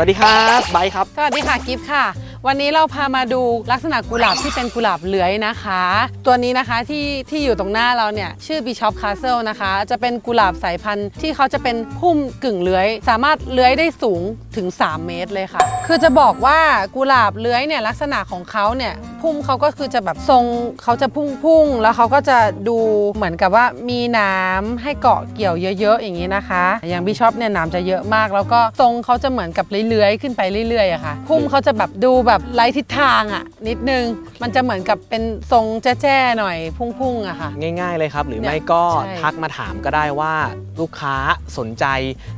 สวัสดีครับไบร์ครับ สวัสดีค่ะกิฟต์ค่ะ วันนี้เราพามาดูลักษณะกุหลาบที่เป็นกุหลาบเลื้อยนะคะ ตัวนี้นะคะที่ที่อยู่ตรงหน้าเราเนี่ยชื่อ Bishop Castle นะคะ จะเป็นกุหลาบสายพันธุ์ที่เขาจะเป็นพุ่มกึ่งเลื้อย สามารถเลื้อยได้สูงถึง 3 เมตรเลยค่ะ คือจะบอกว่ากุหลาบเลื้อยเนี่ยลักษณะของเขาเนี่ยพุ่มเขาก็คือจะแบบทรงเขาจะพุ่งๆแล้วเขาก็จะดูเหมือนกับว่ามีน้ำให้เกาะเกี่ยวเยอะๆ อย่างนี้นะคะ อย่างบิชอปเนี่ยน้ำจะเยอะมาก แล้วก็ทรงเขาจะเหมือนกับเลื้อยๆขึ้นไปเรื่อยๆอะค่ะ พุ่มเขาจะแบบดูแบบไร้ทิศทางอะนิดนึง มันจะเหมือนกับเป็นทรงแจ้ๆหน่อยพุ่งๆอะค่ะ ง่าย ๆ เลยครับ หรือเนี่ยไม่ก็ใช่ ทักมาถามก็ได้ว่าลูกค้าสนใจ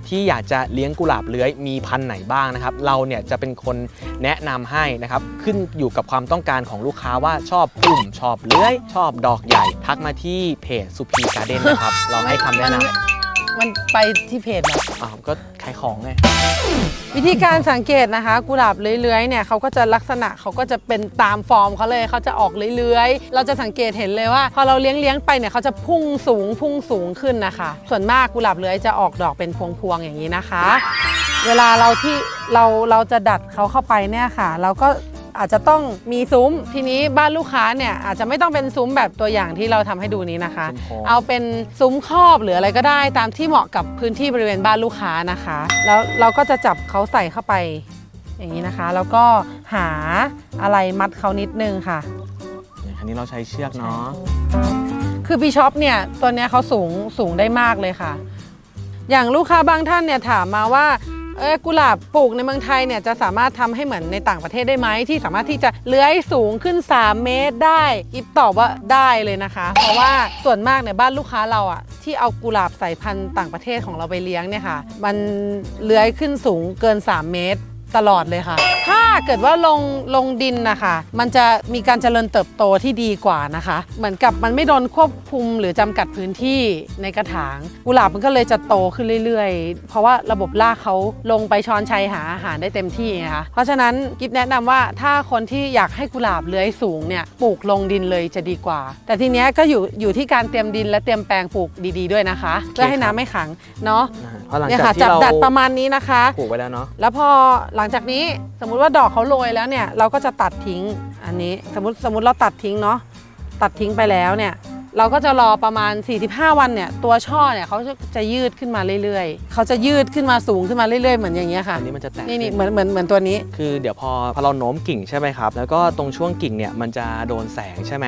ที่อยากจะเลี้ยงกุหลาบเลื้อยมีพันธุ์ไหนบ้างนะครับ เราเนี่ยจะเป็นคนแนะนำให้นะครับ ขึ้นอยู่กับความต้องการของลูกค้าว่าชอบพุ่มชอบเลื้อย ชอบดอกใหญ่ ทักมาที่เพจสุพีการ์เด้นนะครับ เราให้คำแนะนมัมันไปที่เพจเหรอำอ้าวก็ ของไงวิธีการสังเกตนะคะ กุหลาบเลื้อยๆเนี่ยเขาก็จะลักษณะเขาก็จะเป็นตามฟอร์มเขาเลยเขาจะออกเลื้อยๆ เราจะสังเกตเห็นเลยว่า พอเราเลี้ยงเลี้ยงๆไปเนี่ยเขาจะพุ่งสูงพุ่งสูงขึ้นนะคะ ส่วนมากกุหลาบเลื้อยจะออกดอกเป็นพวงๆอย่างนี้นะคะ เวลาเราที่เราเราจะดัดเขาเข้าไปเนี่ยค่ะ เราก็ อาจจะต้องมีซุ้ม ทีนี้บ้านลูกค้าเนี่ยอาจจะไม่ต้องเป็นซุ้มแบบตัวอย่างที่เราทำให้ดูนี้นะคะ ซุ้มโค้งเอาเป็นซุ้มครอบหรืออะไรก็ได้ตามที่เหมาะกับพื้นที่บริเวณบ้านลูกค้านะคะ แล้วเราก็จะจับเขาใส่เข้าไปอย่างนี้นะคะ แล้วก็หาอะไรมัดเขานิดนึงค่ะ อย่างอันนี้เราใช้เชือกเนาะคือบีชอปเนี่ยตัวเนี้ยเขาสูงสูงได้มากเลยค่ะ อย่างลูกค้าบางท่านเนี่ยถามมาว่า เออกุหลาบปลูกในเมืองไทยเนี่ยจะสามารถทำให้เหมือนในต่างประเทศได้ไหมที่สามารถที่จะเลื้อยสูงขึ้น 3 เมตรได้อิฟตอบว่าได้เลยนะคะ เพราะว่าส่วนมากเนี่ยบ้านลูกค้าเราอะที่เอากุหลาบสายพันธุ์ต่างประเทศของเราไปเลี้ยงเนี่ยค่ะ มันเลื้อยขึ้นสูงเกิน 3 เมตรตลอดเลยค่ะถ้า เกิดว่าลงลงดินนะคะ มันจะมีการเจริญเติบโตที่ดีกว่านะคะ เหมือนกับมันไม่โดนควบคุมหรือจำกัดพื้นที่ในกระถางกุหลาบมันก็เลยจะโตขึ้นเรื่อยๆ เพราะว่าระบบรากเขาลงไปช้อนชัยหาอาหารได้เต็มที่ไงคะเพราะฉะนั้นกิฟแนะนำว่าถ้าคนที่อยากให้กุหลาบเลื้อยสูงเนี่ยปลูกลงดินเลยจะดีกว่า แต่ทีเนี้ยก็อยู่อยู่ที่การเตรียมดินและเตรียมแปลงปลูกดีๆด้วยนะคะเพื่อให้น้ำไม่ขังเนาะนะฮะเพราะหลังเนี่ยจากค่ะที่จับเราดัดประมาณนี้นะคะปลูกไว้แล้วเนาะแล้วพอหลังจากนี้สมมุติว่าดอกเขาโรยแล้วเนี่ยเราก็จะตัดทิ้งอันนี้สมมติสมมติเราตัดทิ้งเนาะตัดทิ้งไปแล้วเนี่ย เราก็จะรอประมาณ 45 วันเนี่ยตัวช่อเนี่ยเขาจะจะยืดขึ้นมาเรื่อยๆ เขาจะยืดขึ้นมาสูงขึ้นมาเรื่อยๆ เหมือนอย่างเงี้ยค่ะ อันนี้มันจะแตกนี่นี่ขึ้เหมือนเหมือนเหมือนตัวนี้ คือเดี๋ยวพอพอเราโน้มกิ่งใช่ไหมครับ แล้วก็ตรงช่วงกิ่งเนี่ยมันจะโดนแสงใช่ไหม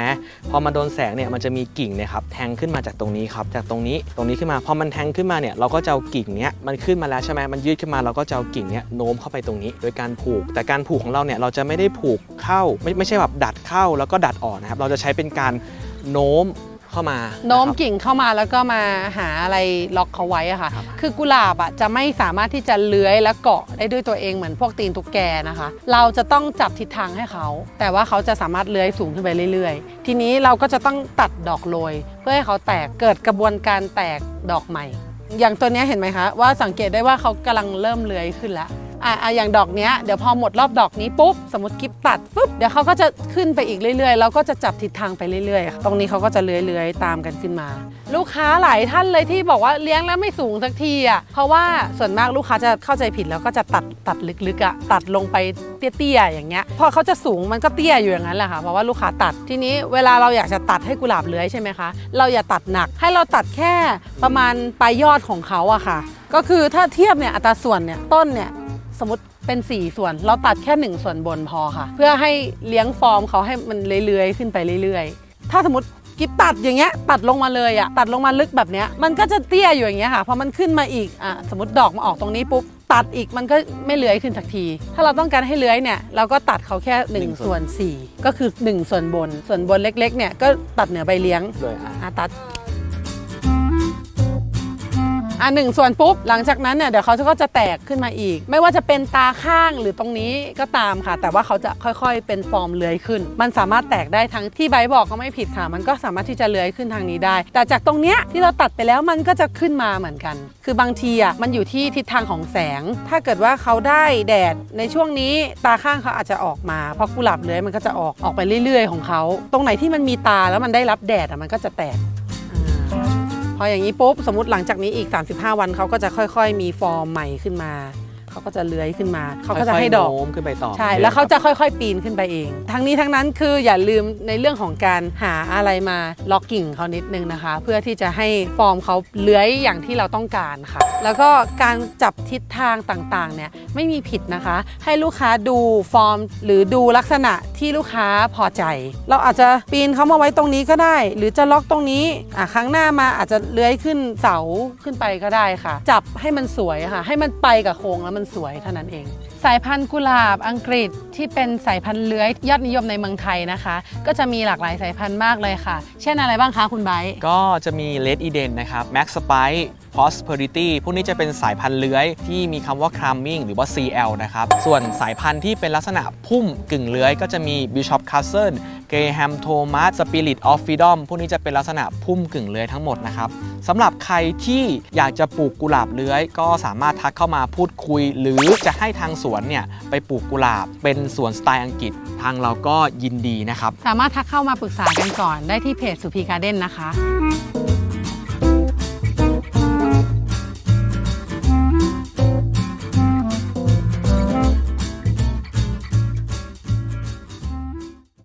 พอมาโดนแสงเนี่ยมันจะมีกิ่งเนี่ยครับแทงขึ้นมาจากตรงนี้ครับ จากตรงนี้ตรงนี้ขึ้นมา พอมันแทงขึ้นมาเนี่ยเราก็จะเอากิ่งเนี้ยมันขึ้นมาแล้วใช่ไหมมันยืดขึ้นมาเราก็จะเอากิ่งเนี้ยโน้มเข้าไปตรงนี้ โดยการผูก แต่การผูกของเราเนี่ยเราจะไม่ได้ผูกเข้าไม่ไม่ใช่แบบดัดเข้าแล้วก็ดัดออกนะครับเราจะใช้เป็นการโน้ม เข้ามาโน้มะครับกิ่งเข้ามาแล้วก็มาหาอะไรล็อกเขาไว้อะค่ะครับคือกุหลาบอะจะไม่สามารถที่จะเลื้อยและเกาะได้ด้วยตัวเองเหมือนพวกตีนตุ๊กแกนะคะ เราจะต้องจับทิศทางให้เขา แต่ว่าเขาจะสามารถเลื้อยสูงขึ้นไปเรื่อยๆ ทีนี้เราก็จะต้องตัดดอกโรย เพื่อให้เขาแตกเกิดกระบวนการแตกดอกใหม่ อย่างตัวเนี้ยเห็นไหมคะว่าสังเกตได้ว่าเขากำลังเริ่มเลื้อยขึ้นแล้ว อะอะอย่างดอกเนี้ยเดี๋ยวพอหมดรอบดอกนี้ปุ๊บสมมติกิฟตัดปุ๊บเดี๋ยวเขาก็จะขึ้นไปอีกเรื่อยๆ แล้วก็จะจับทิศทางไปเรื่อยๆ ตรงนี้เขาก็จะเลื้อยๆ ตามกันขึ้นมา ลูกค้าหลายท่านเลยที่บอกว่าเลี้ยงแล้วไม่สูงสักทีอะเพราะว่าส่วนมากลูกค้าจะเข้าใจผิดแล้วก็จะตัดตัดลึกๆอะตัดลงไปเตี้ยๆอย่างเงี้ยพอเขาจะสูงมันก็เตี้ยอยู่อย่างนั้นแหละค่ะเพราะว่าลูกค้าตัดทีนี้เวลาเราอยากจะตัดให้กุหลาบเลื้อยใช่ไหมคะเราอย่าตัดหนักให้เราตัดแค่ประมาณปลายยอดของเขาอะค่ะ ก็คือถ้าเทียบเนี่ยอัตราส่วนเนี่ยต้นเนี่ย สมมติเป็น 4 ส่วน เราตัดแค่ 1 ส่วนบนพอค่ะ เพื่อให้เลี้ยงฟอร์มเขาให้มันเลื้อยๆขึ้นไปเรื่อยๆ ถ้าสมมติกิฟตัดอย่างเงี้ยตัดลงมาเลยอะตัดลงมาลึกแบบเนี้ยมันก็จะเตี้ยอยู่อย่างเงี้ยค่ะพอมันขึ้นมาอีกอะสมมติดอกมาออกตรงนี้ปุ๊บตัดอีกมันก็ไม่เลื้อยขึ้นสักที ถ้าเราต้องการให้เลื้อยเนี่ยเราก็ตัดเขาแค่หนึ่ง1ส่ส่ววนน4ก็คือ 1 ส่วนบน ส่วนบนเล็กๆเนี่ยก็ตัดเหนือใบเลี้ยงเลยอะอาตัด อะหนึ่งส่วนปุ๊บหลังจากนั้นเนี่ยเดี๋ยวเขาก็จะแตกขึ้นมาอีก ไม่ว่าจะเป็นตาข้างหรือตรงนี้ก็ตามค่ะ แต่ว่าเขาจะค่อยๆ เป็นฟอร์มเลื้อยขึ้น มันสามารถแตกได้ทั้งที่ใบบอกก็ไม่ผิดค่ะ มันก็สามารถที่จะเลื้อยขึ้นทางนี้ได้ แต่จากตรงเนี้ยที่เราตัดไปแล้วมันก็จะขึ้นมาเหมือนกัน คือบางทีอะมันอยู่ที่ทิศทางของแสง ถ้าเกิดว่าเขาได้แดดในช่วงนี้ตาข้างเขาอาจจะออกมาเพราะกุหลาบเลื้อยมันก็จะออกออกไปเรื่อย ๆ ของเขา ตรงไหนที่มันมีตาแล้วมันได้รับแดดอะมันก็จะแตก พออย่างนี้ปุ๊บสมมติหลังจากนี้อีก 35 วันเขาก็จะค่อย ๆ มีฟอร์มใหม่ขึ้นมา เเขาก็จะเลื้อยขึ้นมา เขาก็จะให้ดอกค่ยๆโน้มขึ้นไปต่อใช่แล้วเขาจะค่อยๆ ปีนขึ้นไปเอง ทั้งนี้ทั้งนั้นคืออย่าลืมในเรื่องของการหาอะไรมาล็อกกิ่งเขานิดนึงนะคะ เพื่อที่จะให้ฟอร์มเขาเลื้อยอย่างที่เราต้องการค่ะ แล้วก็การจับทิศทางต่างๆเนี่ยไม่มีผิดนะคะ ให้ลูกค้าดูฟอร์ม หรือดูลักษณะที่ลูกค้าพอใจ เราอาจจะปีนเขามาไว้ตรงนี้ก็ได้ หรือจะล็อกตรงนี้อะครั้งหน้ามาอาจจะเลื้อยขึ้นเสาขึ้นไปก็ได้ค่ะ จับให้มันสวยค่ะ ให้มันไปกับโครงแล้วมันสวยเท่านั้นเอง สายพันธุ์กุหลาบอังกฤษที่เป็นสายพันธุ์เลื้อยยอดนิยมในเมืองไทยนะคะ ก็จะมีหลากหลายสายพันธุ์มากเลยค่ะ เช่นอะไรบ้างคะคุณไบร์ทก็จะมีเลดอีเดนะครับแม็กสไป Prosperity พวกนี้จะเป็นสายพันธุ์เลื้อยที่มีคำว่า Cramming หรือว่า CL นะครับ ส่วนสายพันธุ์ที่เป็นลักษณะพุ่มกึ่งเลื้อยก็จะมี Bishop Castle Graham Thomas Spirit of Freedom พวกนี้จะเป็นลักษณะพุ่มกึ่งเลื้อยทั้งหมดนะครับสำหรับใครที่อยากจะปลูกกุหลาบเลื้อย ก็สามารถทักเข้ามาพูดคุย หรือจะให้ทางสวนเนี่ยไปปลูกกุหลาบ เป็นสวนสไตล์อังกฤษทางเราก็ยินดีนะครับ สามารถทักเข้ามาปรึกษากันก่อนได้ที่เพจสุพีการ์เด้นนะคะ